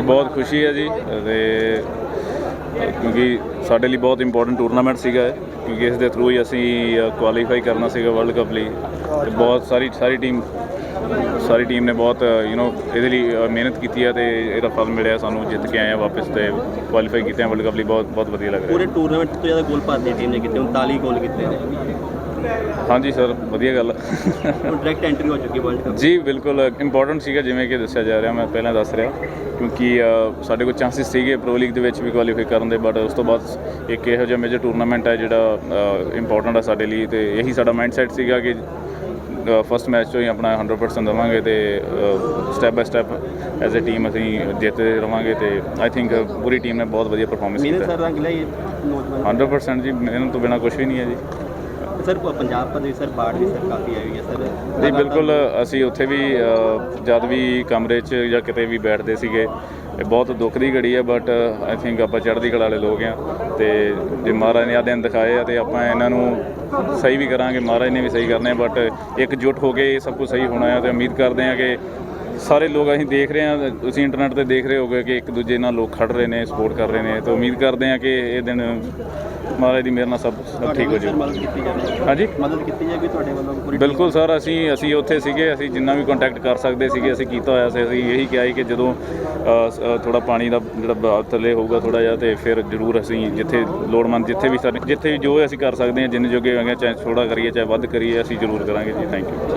ਜੀ, ਬਹੁਤ ਖੁਸ਼ੀ ਹੈ ਜੀ ਤੇ ਕਿਉਂਕਿ ਸਾਡੇ ਲਈ ਬਹੁਤ ਇੰਪੋਰਟੈਂਟ ਟੂਰਨਾਮੈਂਟ ਸੀਗਾ ਕਿਉਂਕਿ ਇਸ ਦੇ ਥਰੂ ਹੀ ਅਸੀਂ ਕੁਆਲੀਫਾਈ ਕਰਨਾ ਸੀਗਾ ਵਰਲਡ ਕੱਪ ਲਈ। ਤੇ ਬਹੁਤ ਸਾਰੀ ਸਾਰੀ ਟੀਮ ਸਾਰੀ ਟੀਮ ਨੇ ਬਹੁਤ ਯੂ نو ਇਹਦੇ ਲਈ ਮਿਹਨਤ ਕੀਤੀ ਹੈ ਤੇ ਇਹਦਾ ਫਲ ਮਿਲਿਆ ਸਾਨੂੰ, ਜਿੱਤ ਕੇ ਆਏ ਆ ਵਾਪਸ ਤੇ ਕੁਆਲੀਫਾਈ ਕੀਤੇ ਆ ਵਰਲਡ ਕੱਪ ਲਈ, ਬਹੁਤ ਬਹੁਤ ਵਧੀਆ ਲੱਗ ਰਿਹਾ ਪੂਰੇ ਟੂਰਨਾਮੈਂਟ ਤੋਂ ਜ਼ਿਆਦਾ ਗੋਲ ਭਾਰਤੀ ਟੀਮ ਨੇ ਕੀਤੇ 39 ਗੋਲ ਕੀਤੇ ਨੇ। ਹਾਂਜੀ ਸਰ ਵਧੀਆ ਗੱਲ। ਡਾਇਰੈਕਟ ਐਂਟਰੀ ਹੋ ਚੁੱਕੀ ਵਰਲਡ ਕੱਪ ਜੀ ਬਿਲਕੁਲ ਇੰਪੋਰਟੈਂਟ ਸੀਗਾ ਜਿਵੇਂ ਕਿ ਦੱਸਿਆ ਜਾ ਰਿਹਾ ਮੈਂ ਪਹਿਲਾਂ ਦੱਸ ਰਿਹਾ ਕਿਉਂਕਿ ਸਾਡੇ ਕੋਲ ਚਾਂਸਸ ਸੀਗੇ ਪ੍ਰੋ ਲੀਗ ਦੇ ਵਿੱਚ ਵੀ ਕੁਆਲੀਫਾਈ ਕਰਨ ਦੇ ਬਟ ਉਸ ਤੋਂ ਬਾਅਦ ਇੱਕ ਇਹੋ ਜਿਹਾ ਮੇਜਰ ਟੂਰਨਾਮੈਂਟ ਹੈ ਜਿਹੜਾ ਇੰਪੋਰਟੈਂਟ ਹੈ ਸਾਡੇ ਲਈ ਤੇ ਇਹੀ ਸਾਡਾ ਮਾਈਂਡਸੈਟ ਸੀਗਾ ਕਿ ਫਸਟ ਮੈਚ ਤੋਂ ਹੀ ਆਪਣਾ 100% ਦੇਵਾਂਗੇ ਤੇ step by step as a team ਅਸੀਂ ਜਿੱਤਦੇ ਰਵਾਂਗੇ ਤੇ ਆਈ ਥਿੰਕ ਪੂਰੀ ਟੀਮ ਨੇ ਬਹੁਤ ਵਧੀਆ ਪਰਫਾਰਮੈਂਸ ਕੀਤਾ। ਸਰ ਰੰਗ ਲਈ ਨੌਜਵਾਨ। 100% ਜੀ ਮਿਹਨਤ ਤੋਂ ਬਿਨਾ ਕੁਝ ਵੀ ਨਹੀਂ ਹੈ ਜੀ। ਸਰ ਪੰਜਾਬ ਪਰ ਸਰ, ਬਾੜ ਵੀ ਸਰ ਕਾਫੀ ਆਈ ਹੋਈ ਹੈ ਸਰ। ਜੀ ਬਿਲਕੁਲ, ਅਸੀਂ ਉੱਥੇ ਵੀ ਜਦ ਵੀ ਕਮਰੇ 'ਚ ਜਾਂ ਕਿਤੇ ਵੀ ਬੈਠਦੇ ਸੀਗੇ, ਇਹ ਬਹੁਤ ਦੁੱਖ ਦੀ ਘੜੀ ਹੈ ਬਟ ਆਈ ਥਿੰਕ ਆਪਾਂ ਚੜ੍ਹਦੀ ਕਲਾ ਵਾਲੇ ਲੋਕ ਆ ਤੇ ਜੇ ਮਹਾਰਾਜ ਨੇ ਆ ਦਿਨ ਦਿਖਾਏ ਆ ਤੇ ਆਪਾਂ ਇਹਨਾਂ ਨੂੰ ਸਹੀ ਵੀ ਕਰਾਂਗੇ, ਮਹਾਰਾਜ ਨੇ ਵੀ ਸਹੀ ਕਰਨੇ ਬਟ ਇੱਕ ਇਕਜੁੱਟ ਹੋ ਕੇ ਇਹ ਸਭ ਕੁਝ ਸਹੀ ਹੋਣਾ ਹੈ ਤੇ ਉਮੀਦ ਕਰਦੇ ਹਾਂ ਕਿ ਸਾਰੇ ਲੋਕ ਅਸੀਂ ਦੇਖ ਰਹੇ ਹਾਂ ਤੁਸੀਂ ਇੰਟਰਨੈਟ ਤੇ ਦੇਖ ਰਹੇ ਹੋਗੇ ਕਿ ਇੱਕ ਦੂਜੇ ਨਾਲ ਲੋਕ ਖੜ ਰਹੇ ਨੇ ਸਪੋਰਟ ਕਰ ਰਹੇ ਨੇ ਤੇ ਉਮੀਦ ਕਰਦੇ ਹਾਂ ਕਿ ਇਹ ਦਿਨ ਮਹਾਰਾਜ ਦੀ ਮਿਹਰ ਨਾਲ ਸਭ ਸਭ ਠੀਕ ਹੋ ਜਾਊ ਹਾਂਜੀ? ਮਦਦ ਕੀਤੀ ਜਾਏਗੀ ਤੁਹਾਡੇ ਵੱਲੋਂ ਪੂਰੀ ਬਿਲਕੁਲ ਸਰ ਅਸੀਂ ਅਸੀਂ ਉੱਥੇ ਸੀਗੇ ਅਸੀਂ ਜਿੰਨਾ ਵੀ ਕੰਟੈਕਟ ਕਰ ਸਕਦੇ ਸੀਗੇ ਅਸੀਂ ਕੀਤਾ ਹੋਇਆ ਸੀ। ਅਸੀਂ ਇਹੀ ਕਿਹਾ ਸੀ ਕਿ ਜਦੋਂ ਥੋੜਾ ਪਾਣੀ ਦਾ ਜਿਹੜਾ ਥੱਲੇ ਹੋਊਗਾ ਥੋੜਾ ਜਿਹਾ ਤੇ ਫਿਰ ਜ਼ਰੂਰ ਅਸੀਂ ਜਿੱਥੇ ਲੋੜਮੰਦ ਜਿੱਥੇ ਵੀ ਜਿੱਥੇ ਵੀ ਜੋ ਅਸੀਂ ਕਰ ਸਕਦੇ ਹਾਂ ਜਿੰਨੇ ਜੋਗੇ ਹੈਗੇ ਚਾਹੇ ਥੋੜਾ ਕਰੀਏ ਚਾਹੇ ਵੱਧ ਕਰੀਏ ਅਸੀਂ ਜ਼ਰੂਰ ਕਰਾਂਗੇ ਜੀ। Thank you